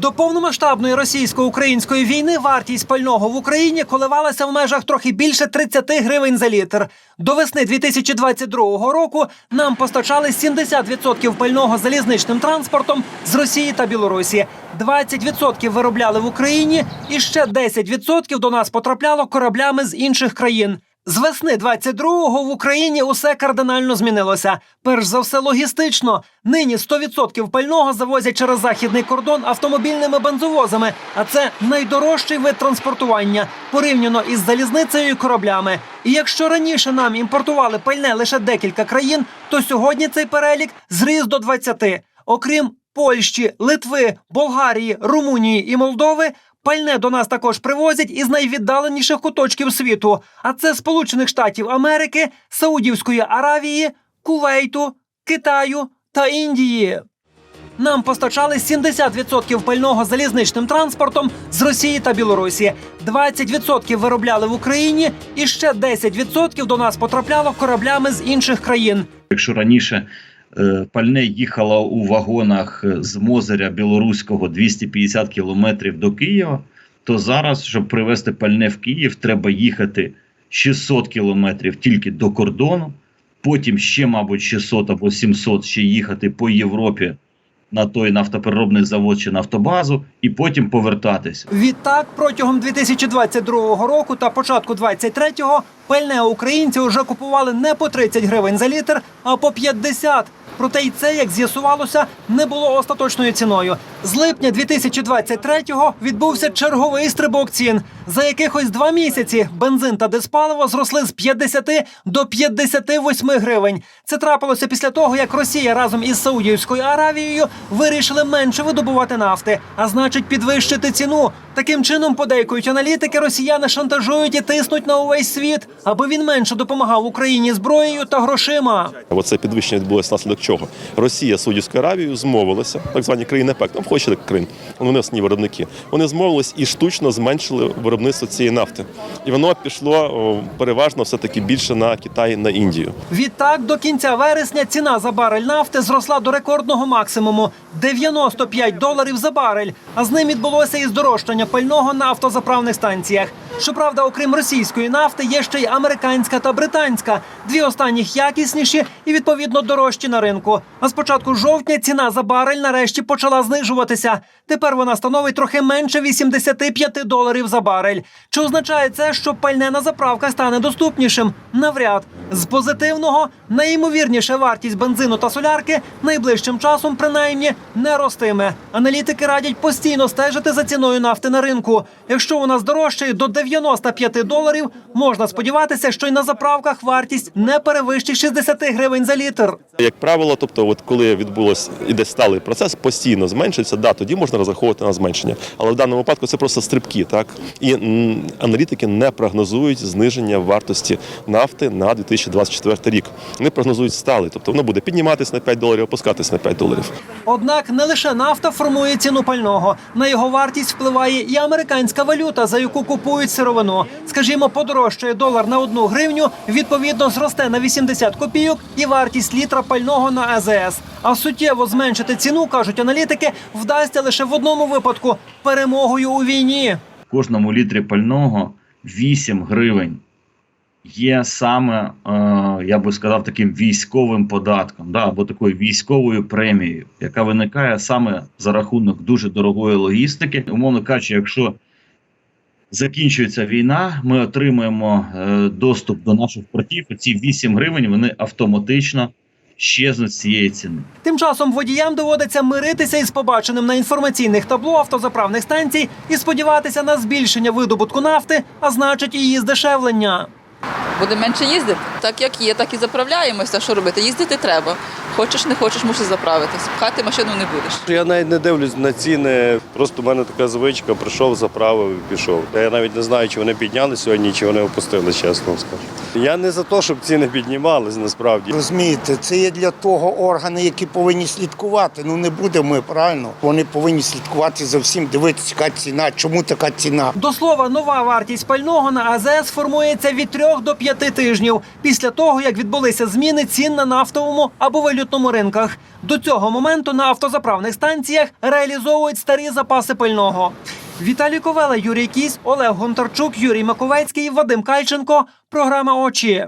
До повномасштабної російсько-української війни вартість пального в Україні коливалася в межах трохи більше 30 гривень за літр. До весни 2022 року нам постачали 70% пального залізничним транспортом з Росії та Білорусі. 20% виробляли в Україні, і ще 10% до нас потрапляло кораблями з інших країн. З весни 22-го в Україні усе кардинально змінилося. Перш за все, логістично. Нині 100% пального завозять через західний кордон автомобільними бензовозами, а це найдорожчий вид транспортування порівняно із залізницею і кораблями. І якщо раніше нам імпортували пальне лише декілька країн, то сьогодні цей перелік зріс до 20. Окрім Польщі, Литви, Болгарії, Румунії і Молдови. Пальне до нас також привозять із найвіддаленіших куточків світу, а це Сполучених Штатів Америки, Саудівської Аравії, Кувейту, Китаю та Індії. Нам постачали 70% пального залізничним транспортом з Росії та Білорусі. 20% виробляли в Україні, і ще 10% до нас потрапляло кораблями з інших країн. Якщо раніше пальне їхало у вагонах е, з Мозеря білоруського 250 кілометрів до Києва, то зараз, щоб привезти пальне в Київ, треба їхати 600 кілометрів тільки до кордону, потім ще, мабуть, 600 або 700 ще їхати по Європі на той нафтопереробний завод чи нафтобазу, і потім повертатися. Відтак, протягом 2022 року та початку 2023-го пальне українці вже купували не по 30 гривень за літр, а по 50. Проте й це, як з'ясувалося, не було остаточною ціною. З липня 2023-го відбувся черговий стрибок цін. За якихось два місяці бензин та диспаливо зросли з 50 до 58 гривень. Це трапилося після того, як Росія разом із Саудівською Аравією вирішили менше видобувати нафти, а значить підвищити ціну. Таким чином, подейкують аналітики, росіяни шантажують і тиснуть на увесь світ, аби він менше допомагав Україні зброєю та грошима. Оце підвищення відбулося внаслідок чого? Росія Саудівською Аравією змовилися, так звані країни ПЕК, входять Крим, вони основні виробники. Вони змовились і штучно зменшили виробництво цієї нафти. І воно пішло переважно все-таки більше на Китай, на Індію. Відтак, до кінця вересня ціна за барель нафти зросла до рекордного максимуму 95 доларів за барель. А з ним відбулося і здорожчання пального на автозаправних станціях. Щоправда, окрім російської нафти, є ще й американська та британська. Дві останніх якісніші і відповідно дорожчі на ринку. А з початку жовтня ціна за барель нарешті почала знижуватися. Тепер вона становить трохи менше 85 доларів за барель. Чи означає це, що пальне на заправках стане доступнішим? Навряд. З позитивного найімовірніше вартість бензину та солярки найближчим часом принаймні не ростиме. Аналітики радять постійно стежити за ціною нафти на ринку. Якщо вона здорожчає до 95 доларів, можна сподіватися, що й на заправках вартість не перевищить 60 гривень за літр. Як правило, тобто, от коли відбулось іде сталий процес, постійно зменшується, да, тоді можна розраховувати на зменшення. Але в даному випадку це просто стрибки, так і аналітики не прогнозують зниження вартості нафти на 2024 рік. Вони прогнозують сталий, тобто воно буде підніматися на 5 доларів, опускатись на 5 доларів. Однак не лише нафта формує ціну пального. На його вартість впливає і американська валюта, за яку купують сировину. Скажімо, подорожчає долар на одну гривню, відповідно зросте на 80 копійок і вартість літра пального на АЗС. А суттєво зменшити ціну, кажуть аналітики, вдасться лише в одному випадку перемогою у війні. В кожному літрі пального 8 гривень є саме, е, я би сказав, таким військовим податком, да, або такою військовою премією, яка виникає саме за рахунок дуже дорогої логістики. Умовно кажучи, якщо закінчується війна, ми отримуємо е, доступ до наших портів. Ці 8 гривень вони автоматично щезнуть цієї ціни. Тим часом водіям доводиться миритися із побаченим на інформаційних табло автозаправних станцій і сподіватися на збільшення видобутку нафти, а значить її здешевлення. Буде менше їздити. Так як є, так і заправляємося. Що робити? Їздити треба. Хочеш, не хочеш, мусиш заправитись. Пхати машину не будеш. Я навіть не дивлюсь на ціни. Просто в мене така звичка, прийшов, заправив і пішов. Я навіть не знаю, чи вони підняли сьогодні, чи вони опустили, чесно вам скажу. Я не за те, щоб ціни піднімались, насправді. Розумієте, це є для того органи, які повинні слідкувати. Ну не будемо ми, правильно. Вони повинні слідкувати за всім, дивитися, яка ціна, чому така ціна. До слова, нова вартість пального на АЗС формується від 3 до п'яти тижнів після того, як відбулися зміни цін на нафтовому або валютному ринках. До цього моменту на автозаправних станціях реалізовують старі запаси пального. Віталій Ковела, Юрій Кісь, Олег Гонтарчук, Юрій Маковецький, Вадим Кальченко. Програма Очі.